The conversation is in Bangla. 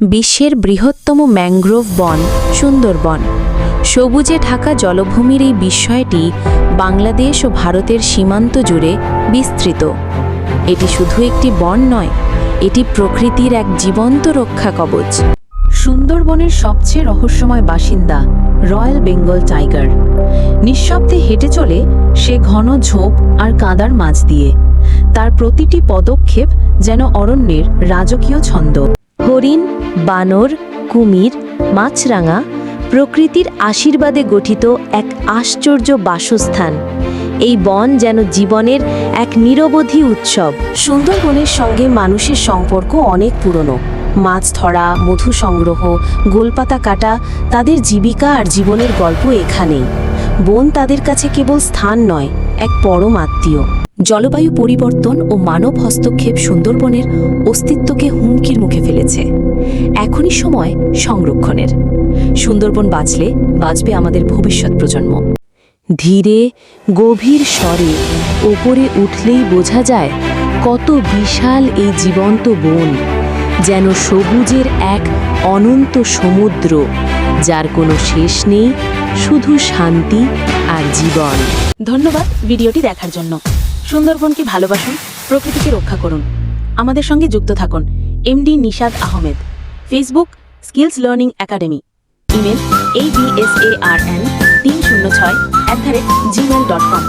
বিশ্বের বৃহত্তম ম্যানগ্রোভ বন, সুন্দরবন। সবুজে ঢাকা জলভূমির এই বিস্ময়টি বাংলাদেশ ও ভারতের সীমান্ত জুড়ে বিস্তৃত। এটি শুধু একটি বন নয়, এটি প্রকৃতির এক জীবন্ত রক্ষা কবচ। সুন্দরবনের সবচেয়ে রহস্যময় বাসিন্দা রয়্যাল বেঙ্গল টাইগার। নিঃশব্দে হেঁটে চলে সে ঘন ঝোপ আর কাদার মাঝ দিয়ে। তার প্রতিটি পদক্ষেপ যেন অরণ্যের রাজকীয় ছন্দ। হরিণ, বানর, কুমির, মাছরাঙা প্রকৃতির আশীর্বাদে গঠিত এক আশ্চর্য বাসস্থান। এই বন যেন জীবনের এক নিরবধি উৎসব। সুন্দরবনের সঙ্গে মানুষের সম্পর্ক অনেক পুরনো। মাছ ধরা, মধু সংগ্রহ, গোলপাতা কাটা তাদের জীবিকা আর জীবনের গল্প এখানেই। বন তাদের কাছে কেবল স্থান নয় এক পরম আত্মীয়। জলবায়ু পরিবর্তন ও মানব হস্তক্ষেপ সুন্দরবনের অস্তিত্বকে হুমকির মুখে ফেলেছে। এখনই সময় সংরক্ষণের। সুন্দরবন বাঁচলে বাঁচবে আমাদের ভবিষ্যৎ প্রজন্ম। ধীরে, গভীর স্বরে ওপরে উঠলেই বোঝা যায় কত বিশাল এই জীবন্ত বন যেন সবুজের এক অনন্ত সমুদ্র যার কোনো শেষ নেই, শুধু শান্তি আর জীবন। ধন্যবাদ ভিডিওটি দেখার জন্য। সুন্দরবনকে ভালোবাসুন, প্রকৃতিকে রক্ষা করুন। আমাদের সঙ্গে যুক্ত থাকুন MD Nishad Ahmed. Facebook skills learning academy. Email এই বিএসএআরএন তিন শূন্য ছয় at the rate Gmail dot com.